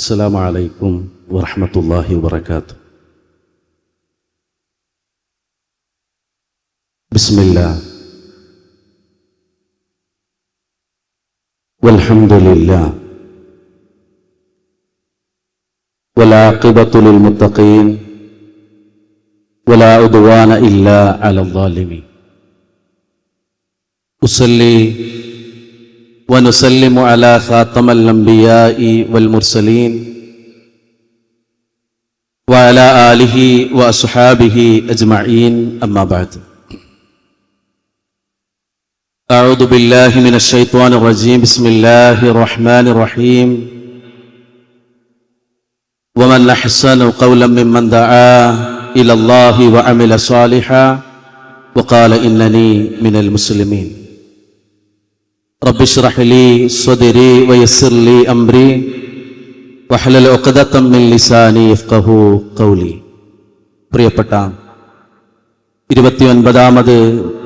السلام عليكم ورحمة الله وبركاته. بسم الله. والحمد لله. والعاقبة للمتقين. ولا عدوان إلا على الظالمين. أصلي ونسلم على خاتم الأنبياء والمرسلين وعلى آله وأصحابه أجمعين. أما بعد أعوذ بالله من الشيطان الرجيم. بسم الله الرحمن الرحيم. ومن أحسن قولا ممن دعا إلى الله وعمل صالحا وقال إنني من المسلمين. رب اشرح لي صدري ويسر لي أمري വഹലൽ ഒക്കദത്തം മിൻ ലിസാനി യഫ്ഖഹു ഖൗലി പ്രിയപ്പെട്ട ഇരുപത്തിയൊൻപതാമത്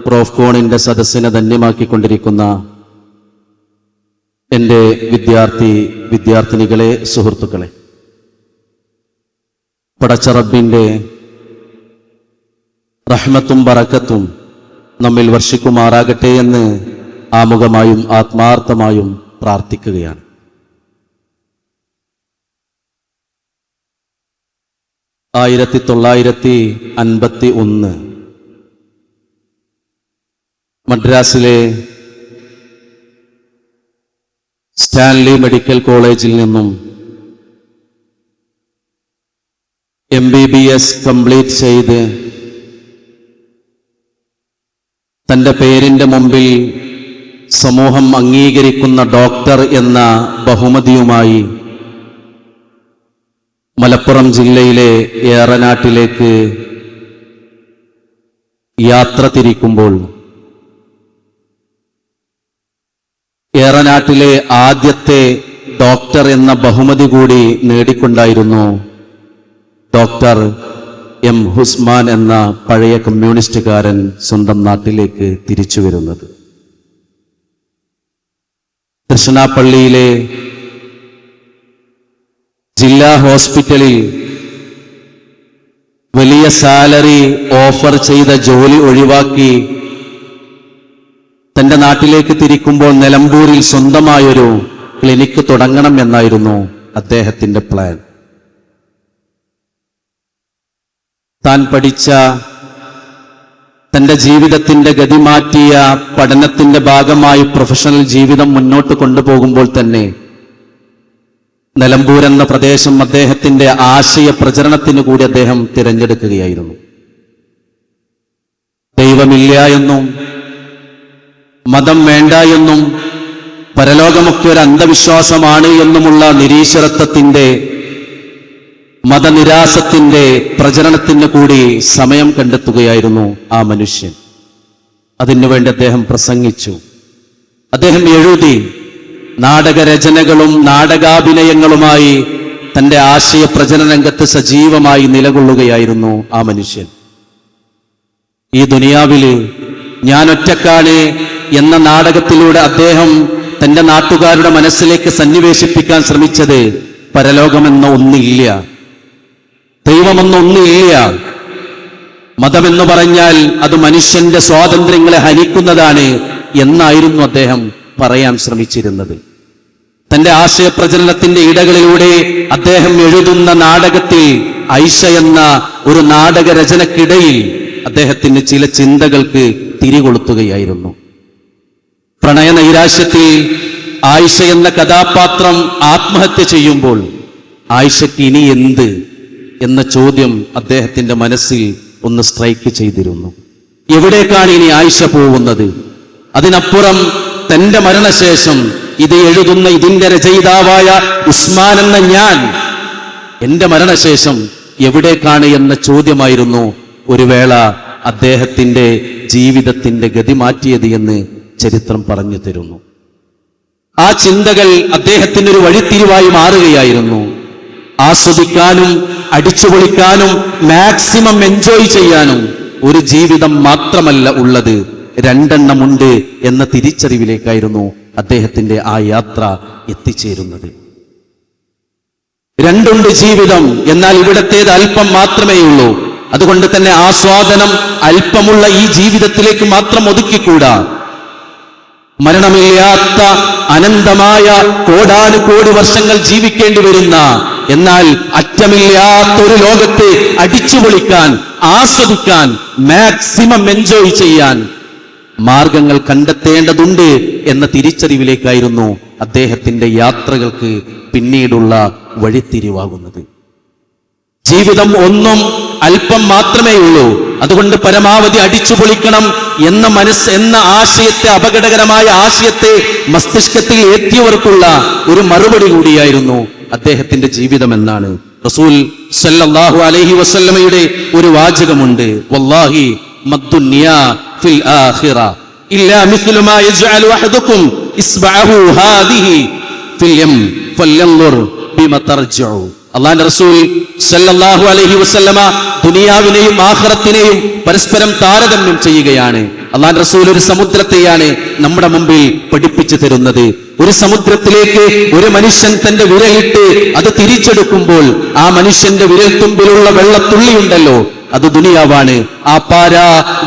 പ്രോഫ്കോണിന്റെ സദസ്സിനെ ധന്യമാക്കിക്കൊണ്ടിരിക്കുന്ന എൻ്റെ വിദ്യാർത്ഥി വിദ്യാർത്ഥിനികളെ സുഹൃത്തുക്കളെ പടച്ച റബ്ബിൻ്റെ റഹ്മത്തും ബറക്കത്തും നമ്മിൽ വർഷിക്കുമാറാകട്ടെ എന്ന് ആമുഖമായും ആത്മാർത്ഥമായും പ്രാർത്ഥിക്കുകയാണ്. ആയിരത്തി തൊള്ളായിരത്തി അൻപത്തി ഒന്ന് മദ്രാസിലെ സ്റ്റാൻലി മെഡിക്കൽ കോളേജിൽ നിന്നും M B B S complete ചെയ്ത് തന്റെ പേരിന്റെ മുമ്പിൽ സമൂഹം അംഗീകരിക്കുന്ന ഡോക്ടർ എന്ന ബഹുമതിയുമായി മലപ്പുറം ജില്ലയിലെ ഏറനാട്ടിലേക്ക് യാത്ര തിരിക്കുമ്പോൾ ഏറനാട്ടിലെ ആദ്യത്തെ ഡോക്ടർ എന്ന ബഹുമതി കൂടി നേടിക്കൊണ്ടായിരുന്നു ഡോക്ടർ എം ഹുസ്മാൻ എന്ന പഴയ കമ്മ്യൂണിസ്റ്റുകാരൻ സ്വന്തം നാട്ടിലേക്ക് തിരിച്ചു വരുന്നത്. തൃശ്ശനാപ്പള്ളിയിലെ ജില്ലാ ഹോസ്പിറ്റലിൽ വലിയ സാലറി ഓഫർ ചെയ്ത ജോലി ഒഴിവാക്കി തന്റെ നാട്ടിലേക്ക് തിരിക്കുമ്പോൾ നിലമ്പൂരിൽ സ്വന്തമായൊരു ക്ലിനിക്ക് തുടങ്ങണം എന്നായിരുന്നു അദ്ദേഹത്തിന്റെ പ്ലാൻ. താൻ പഠിച്ച തന്റെ ജീവിതത്തിന്റെ ഗതി മാറ്റിയ പഠനത്തിന്റെ ഭാഗമായി പ്രൊഫഷണൽ ജീവിതം മുന്നോട്ട് കൊണ്ടുപോകുമ്പോൾ തന്നെ നിലമ്പൂർ എന്ന പ്രദേശം അദ്ദേഹത്തിന്റെ ആശയ പ്രചരണത്തിന് കൂടി അദ്ദേഹം തിരഞ്ഞെടുക്കുകയായിരുന്നു. ദൈവമില്ല എന്നും മതം വേണ്ട എന്നും പരലോകമൊക്കെ ഒരു അന്ധവിശ്വാസമാണ് എന്നുമുള്ള നിരീശ്വരത്വത്തിന്റെ മതനിരാസത്തിന്റെ പ്രചരണത്തിന് കൂടി സമയം കണ്ടെത്തുകയായിരുന്നു ആ മനുഷ്യൻ. അതിനുവേണ്ടി അദ്ദേഹം പ്രസംഗിച്ചു. അദ്ദേഹം എഴുതി നാടകരചനകളും നാടകാഭിനയങ്ങളുമായി തന്റെ ആശയ പ്രചരണ രംഗത്ത് സജീവമായി നിലകൊള്ളുകയായിരുന്നു ആ മനുഷ്യൻ. ഈ ദുനിയാവിൽ ഞാൻ ഒറ്റക്കാണ് എന്ന നാടകത്തിലൂടെ അദ്ദേഹം തന്റെ നാട്ടുകാരുടെ മനസ്സിലേക്ക് സന്നിവേശിപ്പിക്കാൻ ശ്രമിച്ചത് പരലോകമെന്ന ഒന്നില്ല. ദൈവമെന്ന ഒന്നില്ല മതമെന്ന് പറഞ്ഞാൽ അത് മനുഷ്യന്റെ സ്വാതന്ത്ര്യങ്ങളെ ഹനിക്കുന്നതാണ് എന്നായിരുന്നു അദ്ദേഹം പറയാൻ ശ്രമിച്ചിരുന്നത്. തന്റെ ആശയപ്രചരണത്തിന്റെ ഇടകളിലൂടെ അദ്ദേഹം എഴുതുന്ന നാടകത്തിൽ ഐഷ എന്ന ഒരു നാടക രചനക്കിടയിൽ അദ്ദേഹത്തിന് ചില ചിന്തകൾക്ക് തിരികൊളുത്തുകയായിരുന്നു. പ്രണയ നൈരാശ്യത്തിൽ ആയിഷ എന്ന കഥാപാത്രം ആത്മഹത്യ ചെയ്യുമ്പോൾ ആയിഷയ്ക്ക് ഇനി എന്ത്? എന്ന ചോദ്യം അദ്ദേഹത്തിന്റെ മനസ്സിൽ ഒന്ന് സ്ട്രൈക്ക് ചെയ്തിരുന്നു. എവിടേക്കാണ് ഇനി ആയിഷ പോകുന്നത്? അതിനപ്പുറം തന്റെ മരണശേഷം ഇത് എഴുതുന്ന ഇതിന്റെ രചയിതാവായ ഉസ്മാൻ എന്ന ഞാൻ എന്റെ മരണശേഷം എവിടേക്കാണ് എന്ന ചോദ്യമായിരുന്നു ഒരു വേള അദ്ദേഹത്തിന്റെ ജീവിതത്തിന്റെ ഗതി മാറ്റിയത് എന്ന് ചരിത്രം പറഞ്ഞു തരുന്നു. ആ ചിന്തകൾ അദ്ദേഹത്തിന് ഒരു വഴിത്തിരിവായി മാറുകയായിരുന്നു. ആസ്വദിക്കാനും അടിച്ചുപൊളിക്കാനും മാക്സിമം എൻജോയ് ചെയ്യാനും ഒരു ജീവിതം മാത്രമല്ല ഉള്ളത്. രണ്ടെണ്ണമുണ്ട് എന്ന തിരിച്ചറിവിലേക്കായിരുന്നു അദ്ദേഹത്തിന്റെ ആ യാത്ര എത്തിച്ചേരുന്നത്. രണ്ടുണ്ട് ജീവിതം എന്നാൽ ഇവിടത്തേത് അല്പം മാത്രമേ ഉള്ളൂ. അതുകൊണ്ട് തന്നെ ആസ്വാദനം അല്പമുള്ള ഈ ജീവിതത്തിലേക്ക് മാത്രം ഒതുക്കിക്കൂടാ. മരണമില്ലാത്ത അനന്തമായ കോടാനുകോടി വർഷങ്ങൾ ജീവിക്കേണ്ടി വരുന്ന എന്നാൽ അറ്റമില്ലാത്തൊരു ലോകത്തെ അടിച്ചു പൊളിക്കാൻ ആസ്വദിക്കാൻ മാക്സിമം എൻജോയ് ചെയ്യാൻ മാർഗങ്ങൾ കണ്ടെത്തേണ്ടതുണ്ട് എന്ന തിരിച്ചറിവിലേക്കായിരുന്നു അദ്ദേഹത്തിന്റെ യാത്രകൾക്ക് പിന്നീടുള്ള വഴിത്തിരിവാകുന്നത്. ജീവിതം ഒന്നും അല്പം മാത്രമേ ഉള്ളൂ. അതുകൊണ്ട് പരമാവധി അടിച്ചു പൊളിക്കണം എന്ന മനസ്സ് എന്ന ആശയത്തെ അപകടകരമായ ആശയത്തെ മസ്തിഷ്കത്തിൽ എത്തിയവർക്കുള്ള ഒരു മറുപടി കൂടിയായിരുന്നു അദ്ദേഹത്തിന്റെ ജീവിതം എന്നാണ്. റസൂൽ സല്ലല്ലാഹു അലൈഹി വസല്ലമയുടെ ഒരു വാചകമുണ്ട്. വല്ലാഹി മദ്ദുനിയാ ഫിൽ ആഖിറ. ഇല്ലാ മിസ്ലു മാ യജ്അലു അഹദുക്കും ഇസ്ബഅഹു ഹാദിഹി ഫിൽ യം ഫല്യൻദുർ ബിമ തർജഉ അള്ളാന്റെ റസൂൽ സല്ലാഹു അലഹി വസല്ലമ ദുനിയാവിനെയും ആഹ്റത്തിനെയും പരസ്പരം താരതമ്യം ചെയ്യുകയാണ്. അള്ളാൻ റസൂൽ ഒരു സമുദ്രത്തെയാണ് നമ്മുടെ മുമ്പിൽ പഠിപ്പിച്ചു തരുന്നത്. ഒരു സമുദ്രത്തിലേക്ക് ഒരു മനുഷ്യൻ തന്റെ വിരലിട്ട് അത് തിരിച്ചെടുക്കുമ്പോൾ ആ മനുഷ്യന്റെ വിരൽത്തുമ്പിലുള്ള വെള്ളത്തുള്ളിയുണ്ടല്ലോ അത് ദുനിയാവാണ്. ആ പാര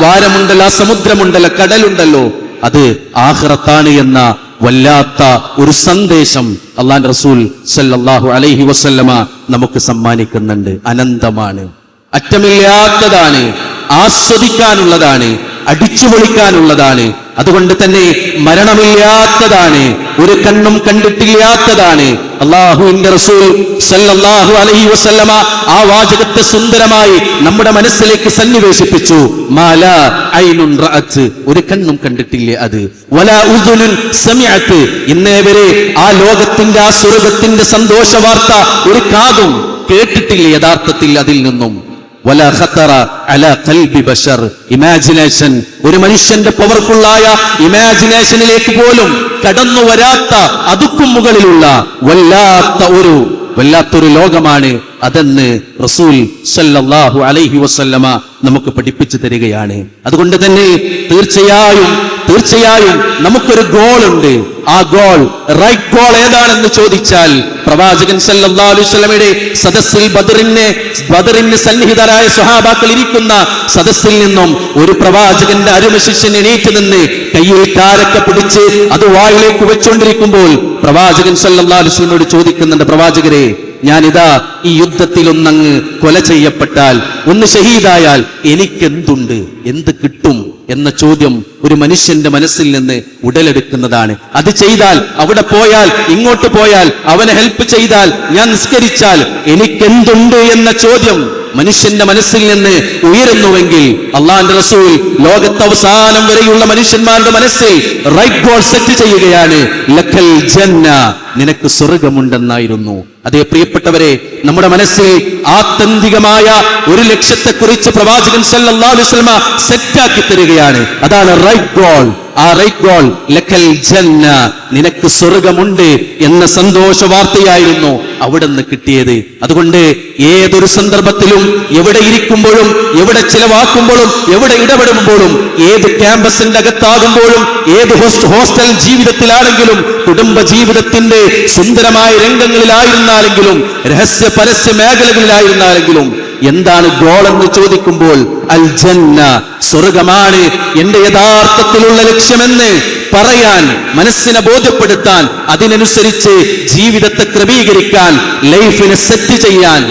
വാരമുണ്ടല്ലോ ആ സമുദ്രമുണ്ടല്ലോ കടലുണ്ടല്ലോ അത് ആഹ്റത്താണ് എന്ന വല്ലാത്ത ഒരു സന്ദേശം അള്ളാൻ റസൂൽ സല്ലാഹു അലൈഹി വസല്ലമ നമുക്ക് സമ്മാനിക്കുന്നുണ്ട്. അനന്തമാണ്. അറ്റമില്ലാത്തതാണ്. ആസ്വദിക്കാനുള്ളതാണ്. അടിച്ചുപൊളിക്കാനുള്ളതാണ് അതുകൊണ്ട് തന്നെ മരണമില്ലാത്തതാണ്. ഒരു കണ്ണും കണ്ടിട്ടില്ലാത്തതാണ്. അള്ളാഹുവിന്റെ റസൂൽ സല്ലല്ലാഹു അലൈഹി വസല്ലമ ആ വാചകത്തെ സുന്ദരമായി നമ്മുടെ മനസ്സിലേക്ക് സന്നിവേശിപ്പിച്ചു. മാല ഐനുൻ ഒരു കണ്ണും കണ്ടിട്ടില്ലേ അത്. വല ഉദുനുൻ സമിഅത്ത്. ഇന്നേ വരെ ആ ലോകത്തിന്റെ ആ സ്വർഗത്തിന്റെ സന്തോഷ വാർത്ത ഒരു കാതും കേട്ടിട്ടില്ല യഥാർത്ഥത്തിൽ അതിൽ നിന്നും. ഇമാജിനേഷൻ ഒരു മനുഷ്യന്റെ പവർഫുള്ളായ ഇമാജിനേഷനിലേക്ക് പോലും കടന്നു വരാത്ത അതുക്കും മുകളിലുള്ള വല്ലാത്ത ഒരു വല്ലാത്തൊരു ലോകമാണ് അതെന്ന് റസൂൽ സല്ലല്ലാഹു അലൈഹി വസല്ലമ നമുക്ക് പഠിപ്പിച്ചു തരികയാണ്. അതുകൊണ്ട് തന്നെ തീർച്ചയായും തീർച്ചയായും നമുക്കൊരു ഗോൾ ഉണ്ട് ആ ഗോൾ റൈറ്റ് ഗോൾ ഏതാണെന്ന് ചോദിച്ചാൽ പ്രവാചകൻ സല്ലല്ലാഹു അലൈഹി വസല്ലമയുടെ സദസ്സിൽ ബദറിനെ ബദറിന് സന്നിഹിതരായ സ്വഹാബാക്കൾ ഇരിക്കുന്ന സദസ്സിൽ നിന്നും ഒരു പ്രവാചകന്റെ അരുമശിഷ്യൻ എണീറ്റ് നിന്ന് കയ്യിൽ കാരൊക്കെ പിടിച്ച് അത് വായിലേക്ക് വെച്ചുകൊണ്ടിരിക്കുമ്പോൾ പ്രവാചകൻ സല്ലല്ലാഹു അലൈഹി വസല്ലമയോട് ചോദിക്കുന്നുണ്ട് പ്രവാചകരെ ഞാനിതാ ഈ യുദ്ധത്തിലൊന്നങ്ങ് കൊല ചെയ്യപ്പെട്ടാൽ ഒന്ന് ഷഹീദായാൽ എനിക്കെന്തുണ്ട്? എന്ത് കിട്ടും? എന്ന ചോദ്യം ഒരു മനുഷ്യന്റെ മനസ്സിൽ നിന്ന് ഉടലെടുക്കുന്നതാണ്. അത് ചെയ്താൽ അവിടെ പോയാൽ ഇങ്ങോട്ട് പോയാൽ അവനെ ഹെൽപ്പ് ചെയ്താൽ ഞാൻ നിസ്കരിച്ചാൽ എനിക്കെന്തുണ്ട് എന്ന ചോദ്യം മനുഷ്യന്റെ മനസ്സിൽ നിന്ന് ഉയരുന്നുവെങ്കിൽ അള്ളാന്റെ റസൂൽ ലോകത്ത് അവസാനം വരെയുള്ള മനുഷ്യന്മാരുടെ മനസ്സിൽ റൈറ്റ് ഗോൾ സെറ്റ് ചെയ്യുകയാണ്. ലഖൽ ജന്ന നിനക്ക് സ്വർഗമുണ്ടെന്നായിരുന്നു. അതേ പ്രിയപ്പെട്ടവരെ നമ്മുടെ മനസ്സിൽ ആത്യന്തികമായ ഒരു ലക്ഷ്യത്തെ കുറിച്ച് പ്രവാചകൻ സല്ലല്ലാഹു അലൈഹി സെറ്റാക്കി തരികയാണ്. അതാണ് റൈറ്റ് ഗോൾ. ആ റൈറ്റ് ഗോൾ ലക്കൽ ജന്ന നിനക്ക് സ്വർഗമുണ്ട് എന്ന സന്തോഷ വാർത്തയായിരുന്നു അവിടെ നിന്ന് കിട്ടിയത്. അതുകൊണ്ട് ഏതൊരു സന്ദർഭത്തിലും എവിടെ ഇരിക്കുമ്പോഴും എവിടെ ചിലവാക്കുമ്പോഴും എവിടെ ഇടപെടുമ്പോഴും ഏത് ക്യാമ്പസിന്റെ അകത്താകുമ്പോഴും ഏത് ഹോസ്റ്റ് ഹോസ്റ്റൽ ജീവിതത്തിലാണെങ്കിലും കുടുംബ ജീവിതത്തിന്റെ സുന്ദരമായ രംഗങ്ങളിലായിരുന്നാലെങ്കിലും രഹസ്യ പരസ്യ മേഖലകളിലായിരുന്നാലെങ്കിലും എന്താണ് ഗോൾ എന്ന് ചോദിക്കുമ്പോൾ അൽ ജന്ന സ്വർഗമാണ് എന്റെ യഥാർത്ഥത്തിലുള്ള ലക്ഷ്യമെന്ന് പറയാൻ മനസ്സിനെ ബോധ്യപ്പെടുത്താൻ അതിനനുസരിച്ച് ജീവിതത്തെ ക്രമീകരിക്കാൻ ലൈഫിനെ സെറ്റ് ചെയ്യാൻ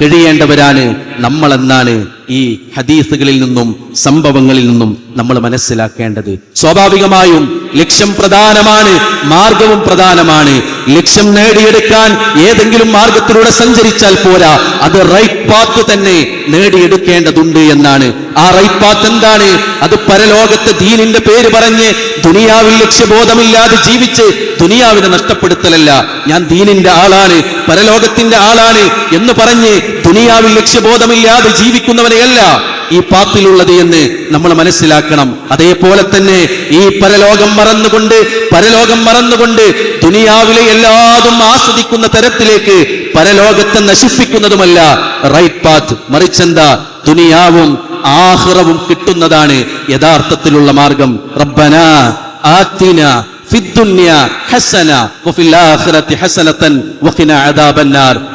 കഴിയേണ്ടവരാണ് നമ്മളെന്നാണ് ഈ ഹദീസുകളിൽ നിന്നും സംഭവങ്ങളിൽ നിന്നും നമ്മൾ മനസ്സിലാക്കേണ്ടത് സ്വാഭാവികമായും ലക്ഷ്യം പ്രധാനമാണ് മാർഗവും പ്രധാനമാണ്. ലക്ഷ്യം നേടിയെടുക്കാൻ ഏതെങ്കിലും മാർഗത്തിലൂടെ സഞ്ചരിച്ചാൽ പോരാ. അത് റൈറ്റ് പാത്ത് തന്നെ നേടിയെടുക്കേണ്ടതുണ്ട് എന്നാണ്. ആ റൈറ്റ് പാത്ത് എന്താണ്? അത് പരലോകത്തെ ദീനിന്റെ പേര് പറഞ്ഞ് ദുനിയാവിൽ ലക്ഷ്യബോധമില്ലാതെ ജീവിച്ച് ദുനിയാവിനെ നഷ്ടപ്പെടുത്തലല്ല. ഞാൻ ദീനിന്റെ ആളാണ് പരലോകത്തിന്റെ ആളാണ് എന്ന് പറഞ്ഞ് ദുനിയാവിൽ ലക്ഷ്യബോധമില്ലാതെ ജീവിക്കുന്നവനെയല്ല ഈ പാത്തിലുള്ളത് എന്ന് നമ്മൾ മനസ്സിലാക്കണം. അതേപോലെ തന്നെ ഈ പരലോകം മറന്നുകൊണ്ട് പരലോകം മറന്നുകൊണ്ട് ദുനിയാവിലെ എല്ലാതും ആസ്വദിക്കുന്ന തരത്തിലേക്ക് പരലോകത്തെ നശിപ്പിക്കുന്നതുമല്ല. Right path മറിച്ചെന്താ? ദുനിയാവും ആഹ്റവും കിട്ടുന്നതാണ് യഥാർത്ഥത്തിലുള്ള മാർഗം. റബ്ബന ആത്തിന ദുനിയ ഹസന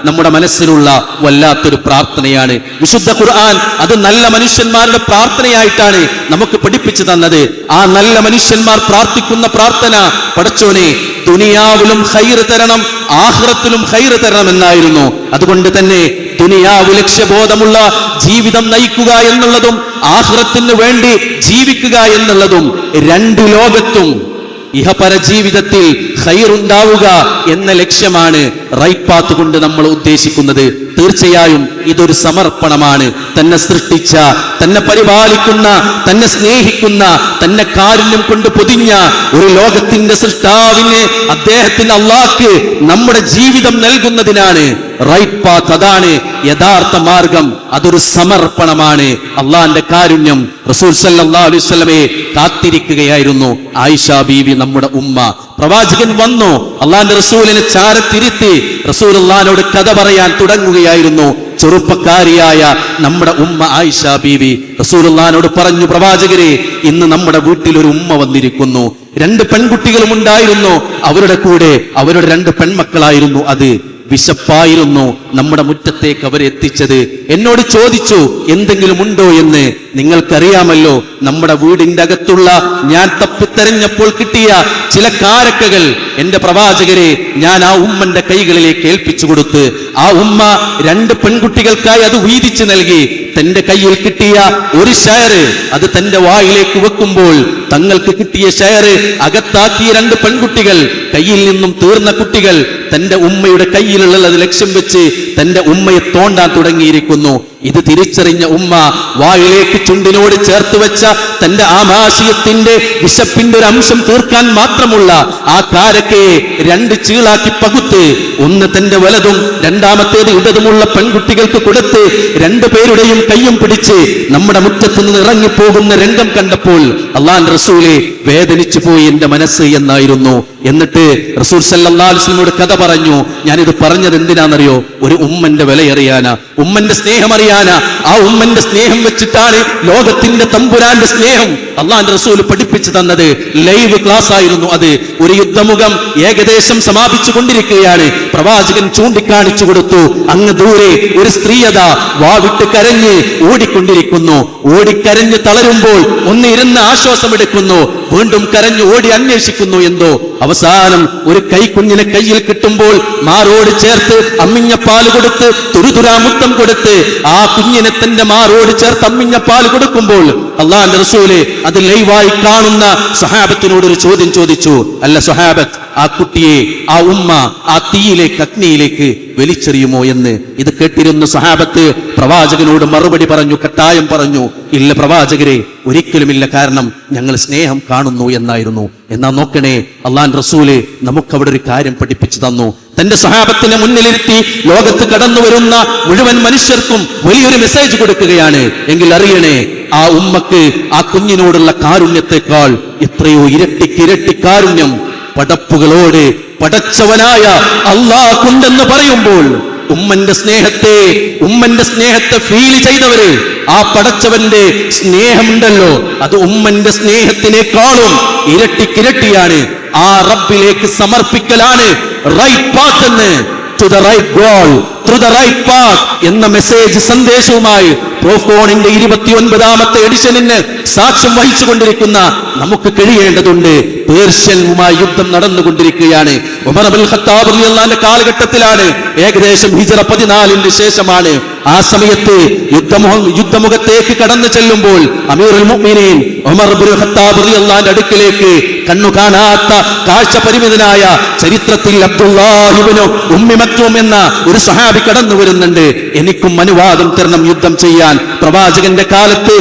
നമ്മുടെ മനസ്സിലുള്ള വല്ലാത്തൊരു പ്രാർത്ഥനയാണ്. വിശുദ്ധ ഖുർആൻ അത് നല്ല മനുഷ്യന്മാരുടെ പ്രാർത്ഥനയായിട്ടാണ് നമുക്ക് പഠിപ്പിച്ചു തന്നത്. ആ നല്ല മനുഷ്യന്മാർ പ്രാർത്ഥിക്കുന്ന പ്രാർത്ഥന പടച്ചോനെ ദുനിയാവിലും ഹൈറ് തരണം ആഹ്റത്തിലും ഹൈറ് തരണം എന്നായിരുന്നു. അതുകൊണ്ട് തന്നെ ദുനിയാവ് ലക്ഷ്യബോധമുള്ള ജീവിതം നയിക്കുക എന്നുള്ളതും ആഹ്റത്തിന് വേണ്ടി ജീവിക്കുക എന്നുള്ളതും രണ്ട് ലോകത്തും ഇഹപര ജീവിതത്തിൽ ഹൈറുണ്ടാവുക എന്ന ലക്ഷ്യമാണ് റൈറ്റ് പാത്ത് കൊണ്ട് നമ്മൾ ഉദ്ദേശിക്കുന്നത്. തീർച്ചയായും ഇതൊരു സമർപ്പണമാണ്. തന്നെ സൃഷ്ടിച്ച തന്നെ പരിപാലിക്കുന്ന തന്നെ സ്നേഹിക്കുന്ന തന്നെ കാരുണ്യം കൊണ്ട് പൊതിഞ്ഞ ഒരു ലോകത്തിന്റെ സൃഷ്ടാവിന് അദ്ദേഹത്തിന് അള്ളാക്ക് നമ്മുടെ ജീവിതം നൽകുന്നതിനാണ് റൈറ്റ് പാത്ത് അതാണ് യഥാർത്ഥ മാർഗം. അതൊരു സമർപ്പണമാണ്. അള്ളാന്റെ കാരുണ്യം റസൂൽ സല്ലാ അലൈഹി വസല്ലമയെ കാത്തിരിക്കുകയായിരുന്നു. ആയിഷ ബീവി നമ്മുടെ ഉമ്മ. പ്രവാചകൻ വന്നു. അള്ളാന്റെ റസൂലിനെ ചാരത്തിരുത്തി റസൂൽ അള്ളഹാനോട് കഥ പറയാൻ തുടങ്ങുകയായിരുന്നു. ചെറുപ്പക്കാരിയായ നമ്മുടെ ഉമ്മ ആയിഷ ബീവി റസൂലുള്ളാനോട് പറഞ്ഞു പ്രവാചകരെ ഇന്ന് നമ്മുടെ വീട്ടിൽ ഒരു ഉമ്മ വന്നിരിക്കുന്നു. രണ്ട് പെൺകുട്ടികളും ഉണ്ടായിരുന്നു. അവരുടെ കൂടെ അവരുടെ രണ്ട് പെൺമക്കളായിരുന്നു അത്. വിശപ്പായിരുന്നു നമ്മുടെ മുറ്റത്തേക്ക് അവരെത്തിച്ചത് എന്നോട് ചോദിച്ചു എന്തെങ്കിലും ഉണ്ടോ എന്ന് നിങ്ങൾക്കറിയാമല്ലോ നമ്മുടെ വീടിന്റെ അകത്തുള്ള ഞാൻ തപ്പിത്തെരഞ്ഞപ്പോൾ കിട്ടിയ ചില കാരക്കകൾ എന്റെ പ്രവാചകരെ ഞാൻ ആ ഉമ്മന്റെ കൈകളിലേക്ക് ഏൽപ്പിച്ചു കൊടുത്ത് ആ ഉമ്മ രണ്ട് പെൺകുട്ടികൾക്കായി അത് വീതിച്ചു നൽകി. തന്റെ കയ്യിൽ കിട്ടിയ ഒരു ഷെയർ അത് തന്റെ വായിലേക്ക് വെക്കുമ്പോൾ തങ്ങൾക്ക് കിട്ടിയ ഷെയർ അകത്താക്കിയ രണ്ട് പെൺകുട്ടികൾ കയ്യിൽ നിന്നും തീർന്ന കുട്ടികൾ തന്റെ ഉമ്മയുടെ കയ്യിലുള്ളത് ലക്ഷ്യം വെച്ച് തന്റെ ഉമ്മയെ തോണ്ടാൻ തുടങ്ങിയിരിക്കുന്നു. ഇത് തിരിച്ചറിഞ്ഞ ഉമ്മ വായിലേക്ക് ചുണ്ടിനോട് ചേർത്ത് വെച്ച തന്റെ ആമാശയത്തിന്റെ വിശപ്പിന്റെ ഒരു അംശം തീർക്കാൻ മാത്രമുള്ള ആ കാരക്കയെ രണ്ട് ചീളാക്കി പകുത്ത് ഒന്ന് തന്റെ വലതും രണ്ടാമത്തേത് ഇടതുമുള്ള പെൺകുട്ടികൾക്ക് കൊടുത്ത് രണ്ടു പേരുടെയും കയ്യും പിടിച്ച് നമ്മുടെ മുറ്റത്തു നിന്ന് ഇറങ്ങിപ്പോകുന്ന രംഗം കണ്ടപ്പോൾ അള്ളാൻ റസൂലെ വേദനിച്ചു പോയി എന്റെ മനസ്സ് എന്നായിരുന്നു. എന്നിട്ട് റസൂൽ സല്ലാസ്ലിനോട് കഥ പറഞ്ഞു ഞാനിത് പറഞ്ഞത് എന്തിനാണെന്നറിയോ? ഒരു ഉമ്മന്റെ വിലയറിയാനാ. ഉമ്മന്റെ സ്നേഹം അറിയാനാ ആ ഉമ്മന്റെ സ്നേഹം വെച്ചിട്ടാണ് ലോകത്തിന്റെ തമ്പുരാന്റെ സ്നേഹം അള്ളാന്റെ റസൂൽ പഠിപ്പിച്ചു തന്നത്. ലൈവ് ക്ലാസ് ആയിരുന്നു അത്. ഒരു യുദ്ധമുഖം ഏകദേശം സമാപിച്ചു കൊണ്ടിരിക്കുകയാണ്. പ്രവാചകൻ ചൂണ്ടിക്കാണിച്ചു കൊടുത്തു. അങ്ങ് ദൂരെ ഒരു സ്ത്രീയത വാവിട്ട് കരഞ്ഞ് ഓടിക്കൊണ്ടിരിക്കുന്നു. ഓടിക്കരഞ്ഞ് തളരുമ്പോൾ ഒന്ന് ഇരുന്ന് ആശ്വാസമെടുക്കുന്നു. വീണ്ടും കരഞ്ഞു ഓടി അന്വേഷിക്കുന്നു എന്തോ. അവസാനം ഒരു കൈക്കുഞ്ഞിനെ കയ്യിൽ കിട്ടുമ്പോൾ മാറോട് ചേർത്ത് അമ്മിഞ്ഞ പാൽ കൊടുത്ത് തുരുതുരാ മുത്തം കൊടുത്ത് ആ കുഞ്ഞിനെ തന്റെ മാറോട് ചേർത്ത് അമ്മിഞ്ഞ പാൽ കൊടുക്കുമ്പോൾ അള്ളാന്റെ റസൂൽ അത് ലൈവായി കാണുന്ന സഹാബത്തിനോട് ഒരു ചോദ്യം ചോദിച്ചു. അല്ല സഹാബത്ത് ആ കുട്ടിയെ ആ ഉമ്മ ആ തീയിലേക്ക് അഗ്നിയിലേക്ക് വലിച്ചെറിയുമോ എന്ന് ഇത് കേട്ടിരുന്ന സഹാബത്ത്. പ്രവാചകനോട് മറുപടി പറഞ്ഞു കട്ടായം പറഞ്ഞു ഇല്ല പ്രവാചകരെ ഒരിക്കലുമില്ല കാരണം ഞങ്ങൾ സ്നേഹം കാണുന്നു എന്നായിരുന്നു. എന്നാ നോക്കണേ അള്ളാൻ റസൂൽ നമുക്കവിടെ ഒരു കാര്യം പഠിപ്പിച്ചു തന്നു. തന്റെ സഹാബത്തിനെ മുന്നിലിരുത്തി ലോകത്ത് കടന്നു വരുന്ന മുഴുവൻ മനുഷ്യർക്കും വലിയൊരു മെസ്സേജ് കൊടുക്കുകയാണ്. എങ്കിൽ അറിയണേ ആ ഉമ്മക്ക് ആ കുഞ്ഞിനോടുള്ള കാരുണ്യത്തെക്കാൾ എത്രയോ ഇരട്ടിക്കിരട്ടി കാരുണ്യം പടപ്പുകളോട് പടച്ചവനായ അള്ളാഹുണ്ടെന്ന് പറയുമ്പോൾ ഉമ്മന്റെ സ്നേഹത്തെ ഉമ്മന്റെ സ്നേഹത്തെ ഫീൽ ചെയ്തവര് ആ പടച്ചവന്റെ സ്നേഹമുണ്ടല്ലോ. അത് ഉമ്മന്റെ സ്നേഹത്തിനേക്കാളും ഇരട്ടിക്കിരട്ടിയാണ്. ആ റബ്ബിലേക്ക് സമർപ്പിക്കലാണ്. റൈറ്റ് എന്ന്. To right goal through right path എന്ന മെസ്സേജ് സന്ദേശവുമായി പ്രോഫോണിന്റെ ഇരുപത്തി ഒൻപതാമത്തെ എഡിഷനിന് സാക്ഷ്യം വഹിച്ചുകൊണ്ടിരിക്കുന്ന നമുക്ക് കഴിയേണ്ടതുണ്ട്. പേർഷ്യനുമായി യുദ്ധം നടന്നുകൊണ്ടിരിക്കുകയാണ്. ഉമർ അബുൽ ഖത്താബ് അള്ളാന്റെ കാലഘട്ടത്തിലാണ് ഏകദേശം ഹിജറ പതിനാലിന് ശേഷമാണ്. ആ സമയത്ത് യുദ്ധമുഖ യുദ്ധമുഖത്തേക്ക് കടന്നു ചെല്ലുമ്പോൾ അമീറുൽ മുഅ്മിനീൻ ഉമർ ഖത്താബ് റളിയല്ലാഹുവിന്റെ അടുക്കിലേക്ക് കണ്ണു കാണാത്ത കാഴ്ച പരിമിതനായ ചരിത്രത്തിൽ അബ്ദുല്ലാഹിബ്നു ഉമ്മിമത്വം എന്ന ഒരു സഹാബി കടന്നു വരുന്നുണ്ട്. എനിക്കും അനുവാദം തരണം യുദ്ധം ചെയ്യാൻ. പ്രവാചകന്റെ കാലത്ത്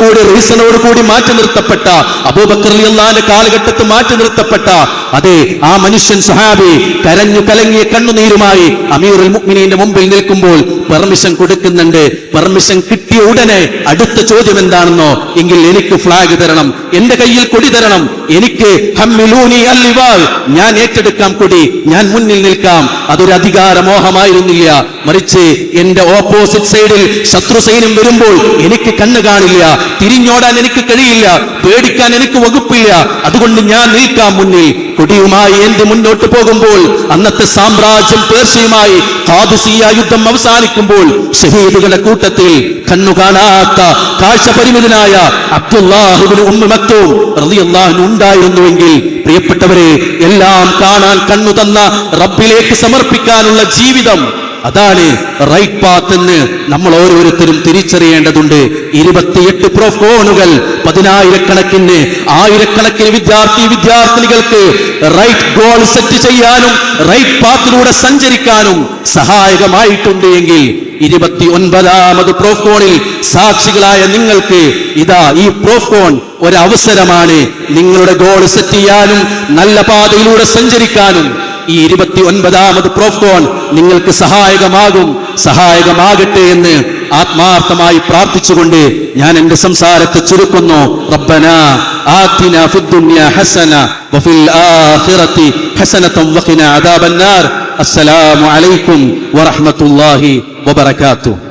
കൂടി റീസണോട് കൂടി മാറ്റി നിർത്തപ്പെട്ട അബൂബക്കർ അള്ളാന്റെ കാലഘട്ടത്ത് മാറ്റി നിർത്തപ്പെട്ട അതെ ആ മനുഷ്യൻ സഹാബി കരഞ്ഞു കലങ്ങിയ കണ്ണുനീരുമായി അമീറുൽ മുഅ്മിനീന്റെ മുമ്പിൽ നിൽക്കുമ്പോൾ പെർമിഷൻ കൊടുക്കുന്നുണ്ട്. പെർമിഷൻ കിട്ടിയ ഉടനെ അടുത്ത ചോദ്യം എന്താണെന്നോ എങ്കിൽ എനിക്ക് ഫ്ലാഗ് തരണം എന്റെ കയ്യിൽ കൊടി തരണം എനിക്ക് ഞാൻ ഏറ്റെടുക്കാം കൊടി ഞാൻ മുന്നിൽ നിൽക്കാം അതൊരു അധികാര മോഹമായിരുന്നില്ല മറിച്ച് എന്റെ ഓപ്പോസിറ്റ് സൈഡിൽ ശത്രു സൈന്യം വരുമ്പോൾ എനിക്ക് കണ്ണ് കാണില്ല തിരിഞ്ഞോടാൻ എനിക്ക് കഴിയില്ല പേടിക്കാൻ എനിക്ക് വകുപ്പില്ല ഉറപ്പില്ല അതുകൊണ്ട് ഞാൻ നിൽക്കാം മുന്നിൽ കൊടിയുമായി എന്ത് മുന്നോട്ട് പോകുമ്പോൾ അന്നത്തെ സാമ്രാജ്യം പേർഷ്യയുമായി കാതുസിയ യുദ്ധം അവസാനിക്കുമ്പോൾ ഷഹീദുകളുടെ കൂട്ടത്തിൽ കണ്ണു കാണാത്ത കാഴ്ച പരിമിതനായ അബ്ദുല്ലാഹുബിന് ഉമ്മ മക്തൂം റളിയല്ലാഹു ഉണ്ടായിരുന്നുവെങ്കിൽ പ്രിയപ്പെട്ടവരെ എല്ലാം കാണാൻ കണ്ണു തന്ന റബ്ബിലേക്ക് സമർപ്പിക്കാനുള്ള ജീവിതം അതാണ് റൈറ്റ് പാത്ത് എന്ന് നമ്മൾ ഓരോരുത്തരും തിരിച്ചറിയേണ്ടതുണ്ട്. ഇരുപത്തിയെട്ട് പ്രൊഫോണുകൾ പതിനായിരക്കണക്കിന് ആയിരക്കണക്കിന് വിദ്യാർത്ഥി വിദ്യാർത്ഥിനികൾക്ക് റൈറ്റ് ഗോൾ സെറ്റ് ചെയ്യാനും റൈറ്റ് പാത്തിലൂടെ സഞ്ചരിക്കാനും സഹായകമായിട്ടുണ്ട് എങ്കിൽ ഇരുപത്തി ഒൻപതാമത് പ്രോഫോണിൽ സാക്ഷികളായ നിങ്ങൾക്ക് ഇതാ ഈ പ്രോഫോൺ ഒരവസരമാണ് നിങ്ങളുടെ ഗോൾ സെറ്റ് ചെയ്യാനും നല്ല പാതയിലൂടെ സഞ്ചരിക്കാനും. ഈ ഇരുപത്തി ഒൻപതാമത് പ്രോഫോൺ നിങ്ങൾക്ക് സഹായകമാകും. സഹായകമാകട്ടെ എന്ന് ആത്മാർത്ഥമായി പ്രാർത്ഥിച്ചുകൊണ്ട് ഞാൻ എന്റെ സംസാരത്തെ ചുരുക്കുന്നു. റബ്ബന ആതിന ഫിദ്ദുനിയ ഹസന വഫിൽ ആഖിറതി ഹസനതൻ വഖിന അദാബന്നാർ. അസ്സലാമു അലൈക്കും വറഹ്മത്തുള്ളാഹി വബറകാതുഹു